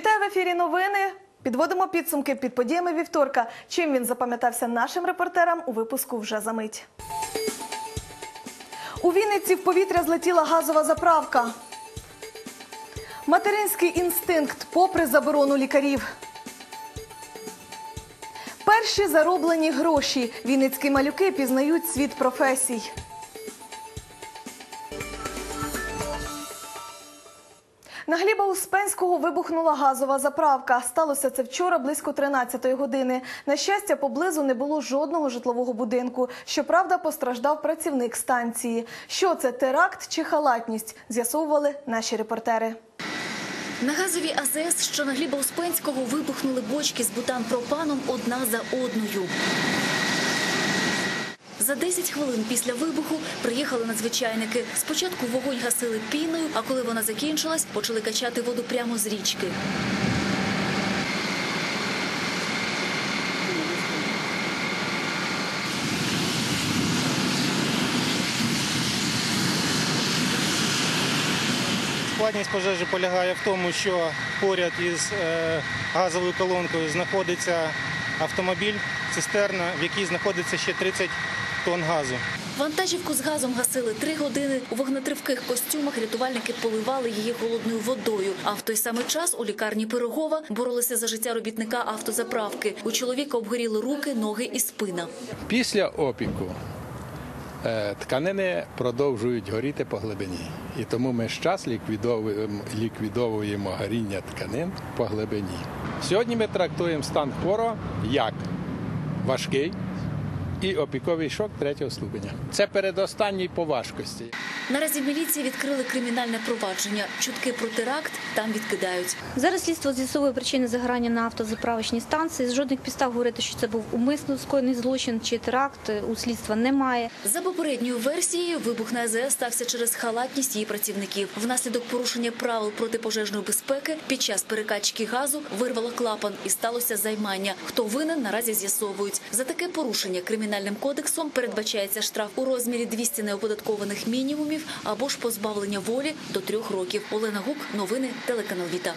Вітаю в ефірі новини. Підводимо підсумки під подіями вівторка. Чим він запам'ятався нашим репортерам у випуску вже за мить. У Вінниці в повітря злетіла газова заправка. Материнський інстинкт попри заборону лікарів. Перші зароблені гроші. Вінницькі малюки пізнають світ професій. На Гліба Успенського вибухнула газова заправка. Сталося це вчора близько 13-ї години. На щастя, поблизу не було жодного житлового будинку. Щоправда, постраждав працівник станції. Що це теракт чи халатність? З'ясовували наші репортери. На газовій АЗС, що на Гліба Успенського, вибухнули бочки з бутан-пропаном одна за одною. За 10 хвилин після вибуху приїхали надзвичайники. Спочатку вогонь гасили піною, а коли вона закінчилась, почали качати воду прямо з річки. Складність пожежі полягає в тому, що поряд із е, газовою колонкою знаходиться автомобіль, цистерна, в якій знаходиться ще 30 тонн газу. Вантажівку з газом гасили три години. У вогнетривких костюмах рятувальники поливали її холодною водою. А в той самий час у лікарні Пирогова боролися за життя робітника автозаправки. У чоловіка обгоріли руки, ноги і спина. Після опіку е, тканини продовжують горіти по глибині. І тому ми щас ліквідовуємо, ліквідовуємо горіння тканин по глибині. Сьогодні ми трактуємо стан хворого як важкий і опіковий шок третього ступеня. Це передостанній по важкості. Наразі в міліції відкрили кримінальне провадження. Чутки про теракт там відкидають. Зараз слідство з'ясовує причини загорання на автозаправочній станції. З жодних підстав говорити, що це був умисно скоєний злочин чи теракт у слідства немає. За попередньою версією, вибух на АЗС стався через халатність її працівників. Внаслідок порушення правил протипожежної безпеки під час перекачки газу вирвало клапан і сталося займання. Хто винен, наразі з'ясовують. За таке порушення кримінальним кодексом передбачається штраф у розмірі 200 неоподаткованих мінімумів або ж позбавлення волі до трьох років. Олена Гук, новини, телеканал Віта.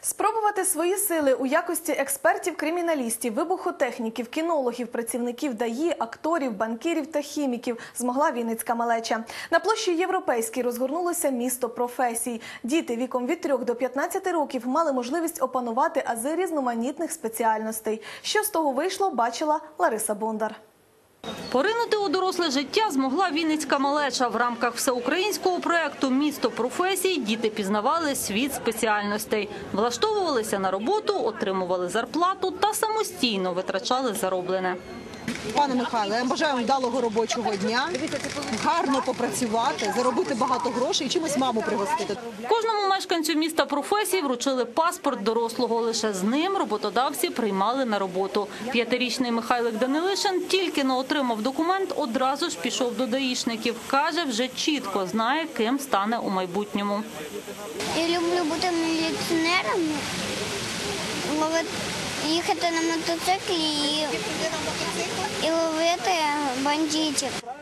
Спробувати свої сили у якості експертів-криміналістів, вибухотехніків, кінологів, працівників ДАІ, акторів, банкірів та хіміків змогла Вінницька малеча. На площі Європейській розгорнулося місто професій. Діти віком від 3 до 15 років мали можливість опанувати ази різноманітних спеціальностей. Що з того вийшло, бачила Лариса Бондар. Поринути у доросле життя змогла Вінницька малеча. В рамках всеукраїнського проєкту «Місто професій» діти пізнавали світ спеціальностей. Влаштовувалися на роботу, отримували зарплату та самостійно витрачали зароблене. Пане Михайле, я бажаю вам вдалого робочого дня, гарно попрацювати, заробити багато грошей і чимось маму пригостити. Кожному мешканцю міста професій вручили паспорт дорослого. Лише з ним роботодавці приймали на роботу. П'ятирічний Михайлик Данилишин тільки не отримав документ, одразу ж пішов до даїшників. Каже, вже чітко знає, ким стане у майбутньому. Я люблю бути міліціонером, ловити, їхати на мотоциклі і, і ловити бандитів.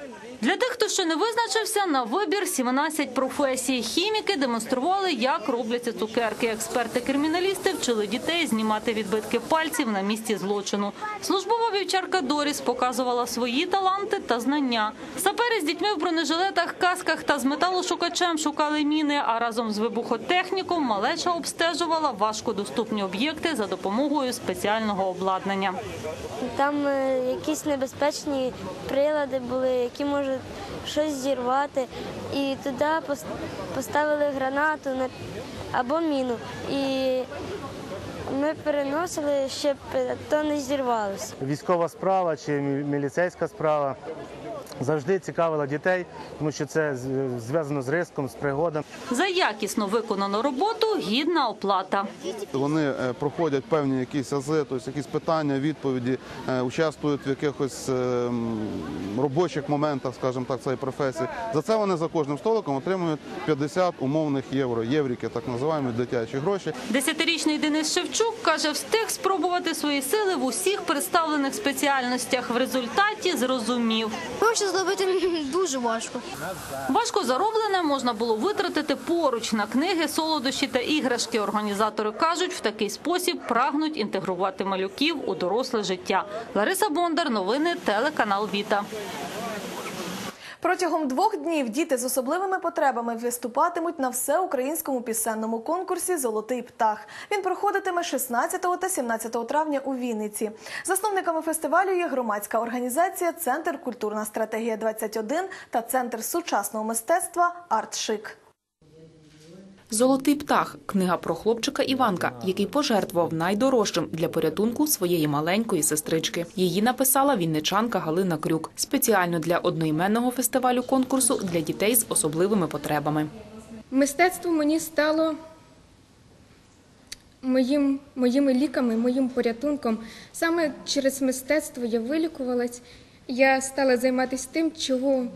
Для тих, хто ще не визначився, на вибір 17 професій. Хіміки демонстрували, як робляться цукерки. Експерти-криміналісти вчили дітей знімати відбитки пальців на місці злочину. Службова вівчарка Доріс показувала свої таланти та знання. Сапери з дітьми в бронежилетах, касках та з металошукачем шукали міни. А разом з вибухотехніком малеча обстежувала важкодоступні об'єкти за допомогою спеціального обладнання. Там е, якісь небезпечні прилади були, які можуть щось зірвати. І туди поставили гранату або міну. І ми переносили, щоб то не зірвалося. військова справа чи міліцейська справа завжди цікавила дітей, тому що це зв'язано з риском, з пригодами. За якісно виконану роботу гідна оплата. Вони е, проходять певні якісь ази, тобто якісь питання, відповіді, е, участвують в якихось е, робочих моментах, скажімо так, цієї професії. За це вони за кожним столиком отримують 50 умовних євро, єврики, так називаємо дитячі гроші. Десятирічний Денис Шевчук каже, встиг спробувати свої сили в усіх представлених спеціальностях. В результаті зрозумів. Зробити дуже важко. Важко зароблене можна було витратити поруч на книги, солодощі та іграшки. Організатори кажуть, в такий спосіб прагнуть інтегрувати малюків у доросле життя. Лариса Бондар, новини, телеканал Віта. Протягом двох днів діти з особливими потребами виступатимуть на всеукраїнському пісенному конкурсі Золотий птах. Він проходитиме 16 та 17 травня у Вінниці. Засновниками фестивалю є громадська організація Центр Культурна стратегія 21 та Центр сучасного мистецтва Артшик. Золотий птах книга про хлопчика Іванка, який пожертвував найдорожчим для порятунку своєї маленької сестрички. Її написала вінничанка Галина Крюк спеціально для одноіменного фестивалю конкурсу для дітей з особливими потребами. Мистецтво мені стало моїм, моїми ліками, моїм порятунком. Саме через мистецтво я вилікувалась. Я стала займатися тим, чого,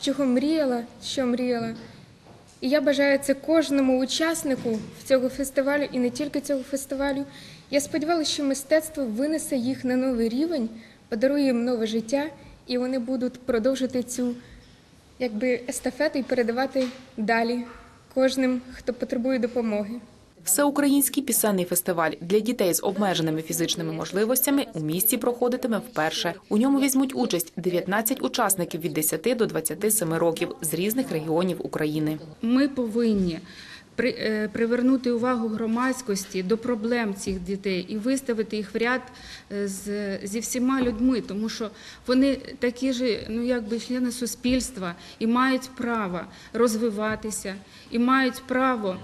чого мріяла, що мріяла. І я бажаю це кожному учаснику цього фестивалю і не тільки цього фестивалю. Я сподівалася, що мистецтво винесе їх на новий рівень, подарує їм нове життя, і вони будуть продовжити цю якби естафету і передавати далі кожним, хто потребує допомоги. Всеукраїнський пісенний фестиваль для дітей з обмеженими фізичними можливостями у місті проходитиме вперше. У ньому візьмуть участь 19 учасників від 10 до 27 років з різних регіонів України. Ми повинні е, привернути увагу громадськості до проблем цих дітей і виставити їх в ряд е, з, зі всіма людьми, тому що вони такі ж, ну якби члени суспільства і мають право розвиватися, і мають право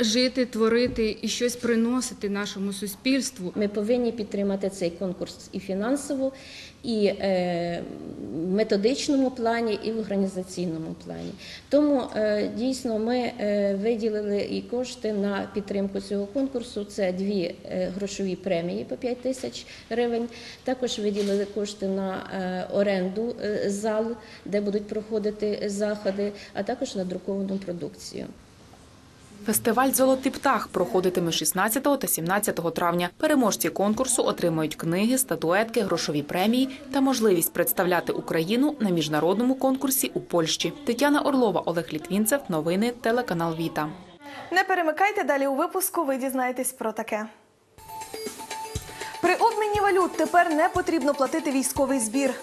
жити, творити і щось приносити нашому суспільству. Ми повинні підтримати цей конкурс і фінансово, і е, в методичному плані, і в організаційному плані. Тому е, дійсно ми е, виділили і кошти на підтримку цього конкурсу. Це дві е, грошові премії по 5 тисяч гривень. Також виділили кошти на е, оренду е, зал, де будуть проходити заходи, а також на друковану продукцію. Фестиваль Золотий птах проходитиме 16 та 17 травня. Переможці конкурсу отримають книги, статуетки, грошові премії та можливість представляти Україну на міжнародному конкурсі у Польщі. Тетяна Орлова, Олег Літвінцев. Новини телеканал Віта. Не перемикайте далі у випуску. Ви дізнаєтесь про таке. При обміні валют тепер не потрібно платити військовий збір.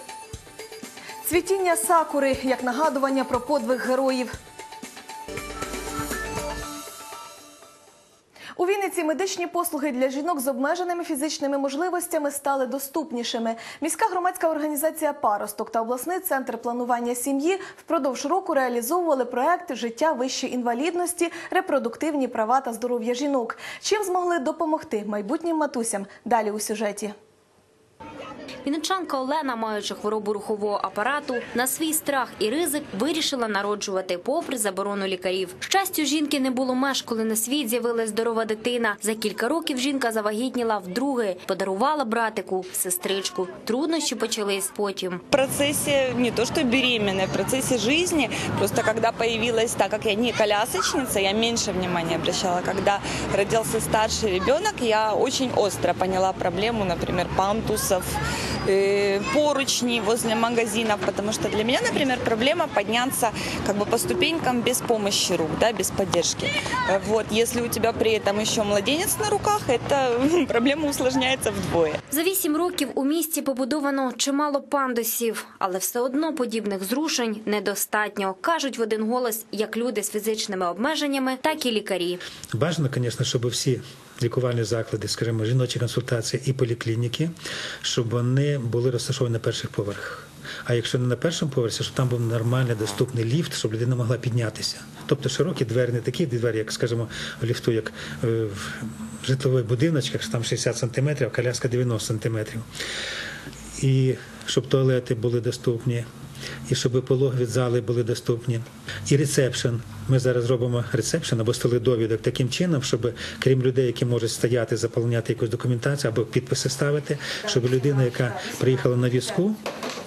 Цвітіння сакури як нагадування про подвиг героїв. Вінниці медичні послуги для жінок з обмеженими фізичними можливостями стали доступнішими. Міська громадська організація Паросток та обласний центр планування сім'ї впродовж року реалізовували проект Життя вищої інвалідності, репродуктивні права та здоров'я жінок. Чим змогли допомогти майбутнім матусям? Далі у сюжеті. Вінничанка Олена, маючи хворобу рухового апарату, на свій страх і ризик вирішила народжувати, попри заборону лікарів. Щастю, жінки не було меж, коли на світ з'явилась здорова дитина. За кілька років жінка завагітніла вдруге, подарувала братику сестричку. Труднощі почались потім. В процессе, не то что беременной, в процессе жизни, просто когда появилась, так как я не колясочница, я меньше внимания обращала. Когда родился старший ребенок, я очень остро поняла проблему, например, пантусов, э, поручней возле магазинов, потому что для меня, например, проблема подняться как бы по ступенькам без помощи рук, да, без поддержки. Э, Вот, если у тебя при этом еще младенец на руках, это проблема усложняется вдвое. За вісім років у місті побудовано чимало пандусів, але все одно подібних зрушень недостатньо. кажуть в один голос як люди з фізичними обмеженнями, так і лікарі. Бажано, звісно, щоб всі лікувальні заклади, скажімо, жіночі консультації і поліклініки, щоб вони були розташовані на перших поверхах. А якщо не на першому поверсі, щоб там був нормальний доступний ліфт, щоб людина могла піднятися. Тобто широкі двері, не такі двері, як, скажімо, в ліфту, як е, в житлових будиночках, там 60 сантиметрів, а коляска 90 сантиметрів. І щоб туалети були доступні, і щоб пологові зали були доступні. І ресепшн. Ми зараз робимо ресепшн або столи довідок таким чином, щоб крім людей, які можуть стояти, заповняти якусь документацію або підписи ставити, щоб людина, яка приїхала на візку,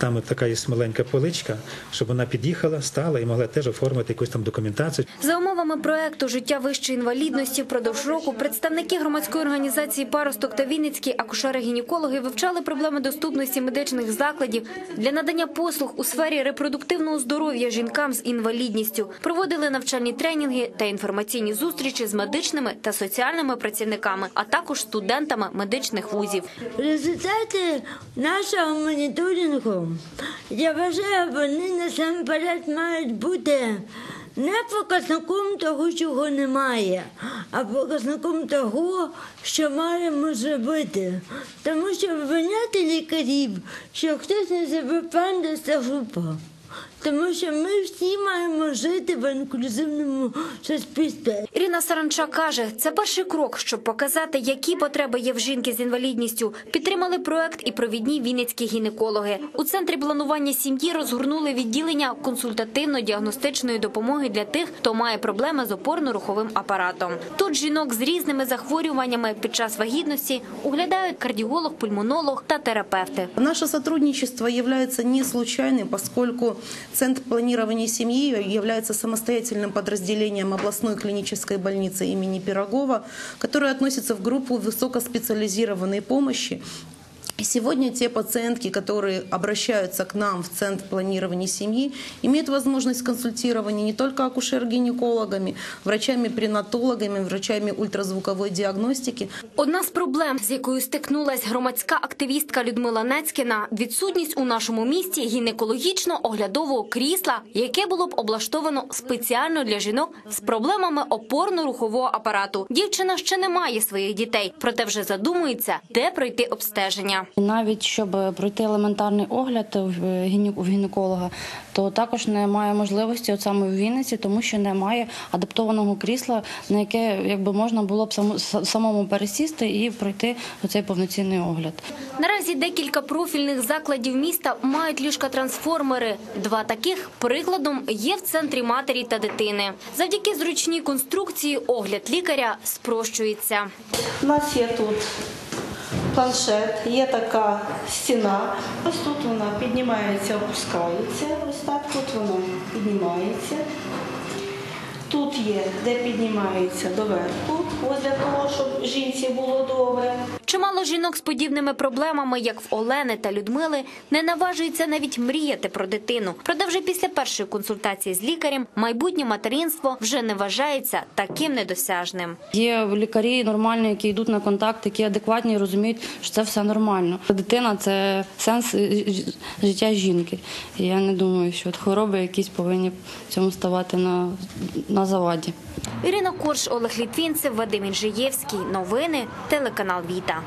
там от така є маленька поличка, щоб вона під'їхала, стала і могла теж оформити якусь там документацію. За умовами проекту Життя вищої інвалідності впродовж року представники громадської організації Паросток та Вінницькі акушери-гінекологи вивчали проблеми доступності медичних закладів для надання послуг у сфері репродуктивного здоров'я жінкам з інвалідністю, проводили навчальні тренінги та інформаційні зустрічі з медичними та соціальними працівниками, а також студентами медичних вузів. Результати нашого моніторингу, я вважаю, вони насамперед мають бути не показником того, чого немає, а показником того, що маємо зробити. Тому що обвиняти лікарів, що хтось не зробив пандус, це глупо. Тому що ми всі маємо жити в інклюзивному суспільстві. Ірина Саранча каже, це перший крок, щоб показати, які потреби є в жінки з інвалідністю. Підтримали проект і провідні вінницькі гінекологи. У центрі планування сім'ї розгорнули відділення консультативно-діагностичної допомоги для тих, хто має проблеми з опорно-руховим апаратом. Тут жінок з різними захворюваннями під час вагітності оглядають кардіолог, пульмонолог та терапевти. Наше сотрудничество является не случайным, поскольку Центр планирования семьи является самостоятельным подразделением областной клинической больницы имени Пирогова, которая относится в группу высокоспециализированной помощи. И сегодня те пациентки, которые обращаются к нам в Центр планирования семьи, имеют возможность консультирования не только акушер-гинекологами, врачами-пренатологами, врачами ультразвуковой диагностики, Одна з проблем, з якою стикнулась громадська активістка Людмила Нецькіна – відсутність у нашому місті гінекологічно-оглядового крісла, яке було б облаштовано спеціально для жінок з проблемами опорно-рухового апарату. Дівчина ще не має своїх дітей, проте вже задумується, де пройти обстеження. Навіть щоб пройти елементарний огляд в гіне- в гінеколога, то також немає можливості от саме в Вінниці, тому що немає адаптованого крісла, на яке якби можна було б само- самому пересісти і пройти оцей повноцінний огляд. Наразі декілька профільних закладів міста мають ліжка-трансформери. Два таких прикладом є в центрі матері та дитини. Завдяки зручній конструкції огляд лікаря спрощується. У нас є тут планшет, є така стіна. Ось тут вона піднімається, опускається. Ось так тут вона піднімається. Тут є, де піднімається доверху, ось для того, щоб жінці було добре. Чимало жінок з подібними проблемами, як в Олени та Людмили, не наважується навіть мріяти про дитину. Проте вже після першої консультації з лікарем майбутнє материнство вже не вважається таким недосяжним. Є лікарі нормальні, які йдуть на контакт, які адекватні розуміють, що це все нормально. Дитина це сенс життя жінки. Я не думаю, що от хвороби якісь повинні цьому ставати на, на заваді. Ірина Корж, Олег Літвінцев, Вадим Інжиєвський. Новини, телеканал Віта.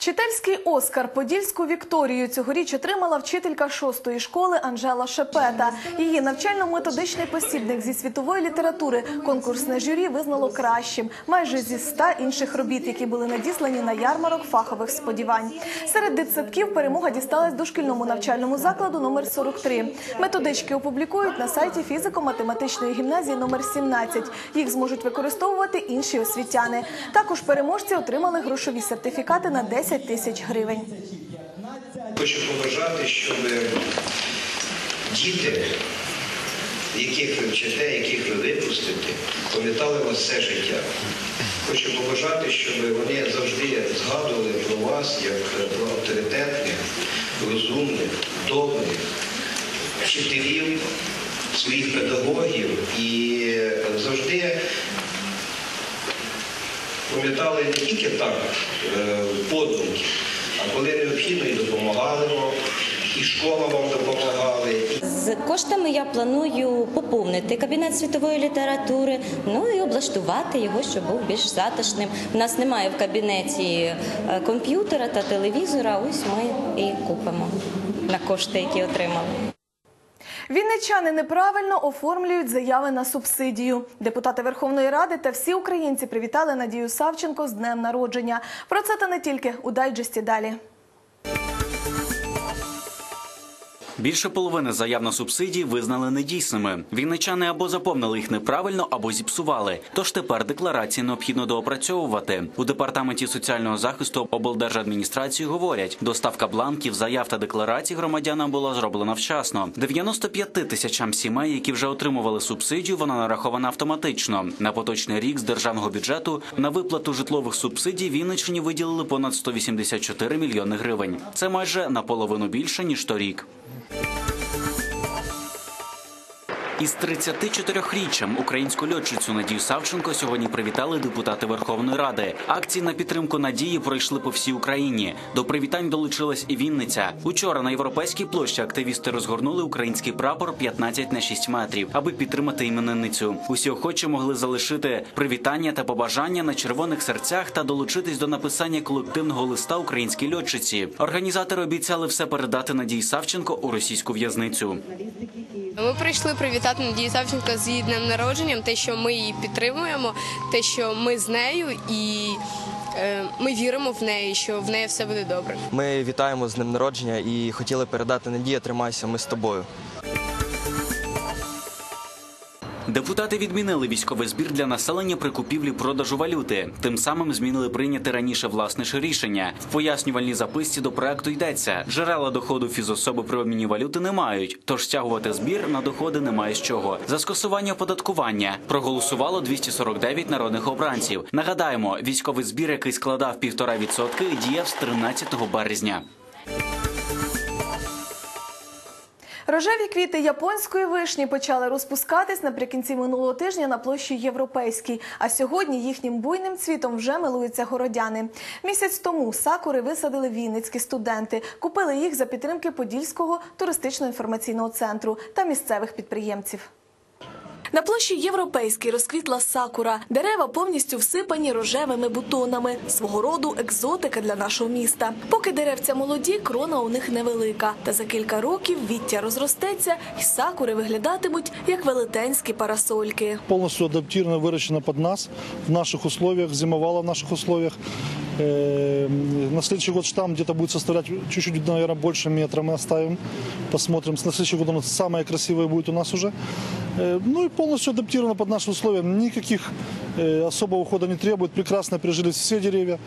Вчительський Оскар Подільську Вікторію цьогоріч отримала вчителька шостої школи Анжела Шепета. Її навчально-методичний посібник зі світової літератури конкурсне журі визнало кращим майже зі ста інших робіт, які були надіслані на ярмарок фахових сподівань. Серед дитсадків перемога дісталась дошкільному навчальному закладу номер 43. Методички опублікують на сайті фізико-математичної гімназії номер 17. Їх зможуть використовувати інші освітяни. Також переможці отримали грошові сертифікати на 10 тисяч гривень. Хочу побажати, щоб діти, яких ви вчите, яких ви випустите, пам'ятали вас все життя. Хочу побажати, щоб вони завжди згадували про вас як про авторитетних, розумних, добрих вчителів, своїх педагогів і завжди пам'ятали не тільки так е, подумки, а коли необхідно і допомагали вам, і школа вам допомагала. З коштами я планую поповнити кабінет світової літератури, ну і облаштувати його, щоб був більш затишним. У нас немає в кабінеті е, комп'ютера та телевізора. Ось ми і купимо на кошти, які отримали. Вінничани неправильно оформлюють заяви на субсидію. Депутати Верховної Ради та всі українці привітали Надію Савченко з днем народження. Про це та не тільки у дайджесті далі. Більше половини заяв на субсидії визнали недійсними. Вінничани або заповнили їх неправильно, або зіпсували. Тож тепер декларації необхідно доопрацьовувати. У департаменті соціального захисту облдержадміністрації говорять, доставка бланків, заяв та декларацій громадянам була зроблена вчасно. 95 тисячам сімей, які вже отримували субсидію, вона нарахована автоматично. На поточний рік з державного бюджету на виплату житлових субсидій Вінниччині виділили понад 184 мільйони гривень. Це майже наполовину більше ніж торік. Із 34-річчям українську льотчицю Надію Савченко сьогодні привітали депутати Верховної Ради. Акції на підтримку Надії пройшли по всій Україні. До привітань долучилась і Вінниця. Учора на європейській площі активісти розгорнули український прапор 15 на 6 метрів, аби підтримати іменинницю. Усі охочі могли залишити привітання та побажання на червоних серцях та долучитись до написання колективного листа українській льотчиці. Організатори обіцяли все передати Надії Савченко у російську в'язницю. Ми прийшли привітати Надію Савченко з її днем народженням, те, що ми її підтримуємо, те, що ми з нею, і е, ми віримо в неї, що в неї все буде добре. Ми вітаємо з днем народження і хотіли передати Надія, тримайся, ми з тобою. Депутати відмінили військовий збір для населення при купівлі-продажу валюти. Тим самим змінили прийняте раніше власне ж рішення. В пояснювальній записці до проекту йдеться: джерела доходу фізособи при обміні валюти не мають, тож стягувати збір на доходи немає з чого. За скасування оподаткування проголосувало 249 народних обранців. Нагадаємо, військовий збір, який складав півтора відсотки, діяв з 13 березня. Рожеві квіти японської вишні почали розпускатись наприкінці минулого тижня на площі Європейській. А сьогодні їхнім буйним цвітом вже милуються городяни. Місяць тому сакури висадили вінницькі студенти. Купили їх за підтримки Подільського туристично-інформаційного центру та місцевих підприємців. На площі Європейській розквітла сакура. Дерева повністю всипані рожевими бутонами. Свого роду екзотика для нашого міста. Поки деревця молоді, крона у них невелика. Та за кілька років віття розростеться, і сакури виглядатимуть як велетенські парасольки. полностью адаптирована, выращена под нас, в наших условиях, зимовала в наших условиях. Э, На следующий год штамм где-то будет составлять чуть-чуть, наверное, больше метра мы оставим. Посмотрим. На следующий год он самое красивое будет у нас уже. Э, Ну и полностью адаптировано под наши условия. Никаких э, особого ухода не требует. Прекрасно прижились все деревья.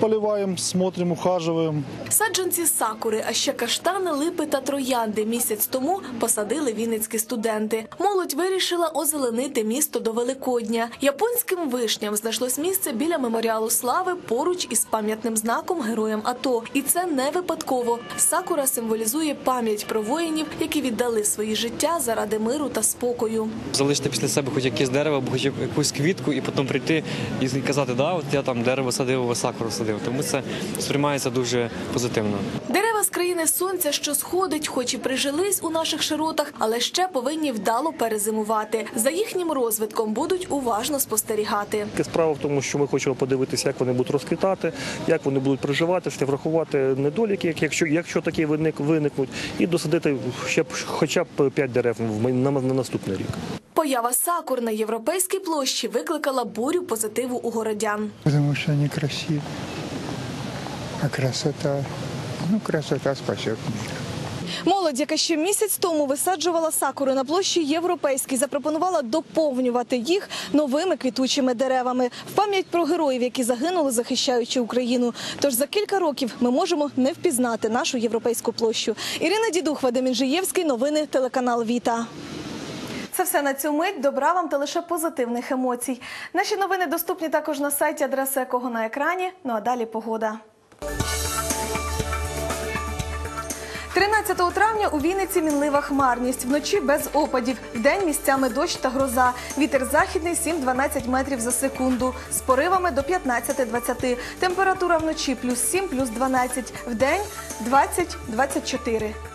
Поливаем, смотрим, ухаживаем. Саджанці сакури, а ще каштани, липи та троянди місяць тому посадили вінницькі студенти. Молодь вирішила озеленити місто до Великодня. Японським вишням знайшлось місце біля меморіалу слави поруч із пам'ятним знаком героям АТО. І це не випадково. Сакура символізує пам'ять про воїнів, які віддали свої життя заради миру та спокою. залишити після себе хоч якесь дерево, або хоч якусь квітку, і потім прийти і казати, да, от я там дерево садив, сакуру садив. Тому це сприймається дуже позитивно. Дерева з країни сонця, що сходить, хоч і прижились у наших широтах, але ще повинні вдало перезимувати. За їхнім розвитком будуть уважно спостерігати. Справа в тому, що ми хочемо подивитися, як вони будуть розквітати, як вони будуть проживатися, врахувати недоліки, як- якщо, якщо такі виник, виникнуть, і досадити ще б хоча б 5 дерев на, на наступний рік. Поява сакур на європейській площі викликала бурю позитиву у городян. Потому что они красивы. А красота, ну, красота спасет мир. Молодь, яка ще місяць тому висаджувала сакури на площі Європейській, запропонувала доповнювати їх новими квітучими деревами в пам'ять про героїв, які загинули, захищаючи Україну. Тож за кілька років ми можемо не впізнати нашу європейську площу. Ірина Дідух, Вадим Інжиєвський, новини телеканал Віта. Це все на цю мить. Добра вам та лише позитивних емоцій. Наші новини доступні також на сайті, адреса якого на екрані. Ну а далі погода. 13 травня у Вінниці мінлива хмарність. Вночі без опадів. Вдень місцями дощ та гроза. Вітер західний 7-12 метрів за секунду. З поривами до 15-20. Температура вночі плюс 7, плюс 12. Вдень 20-24.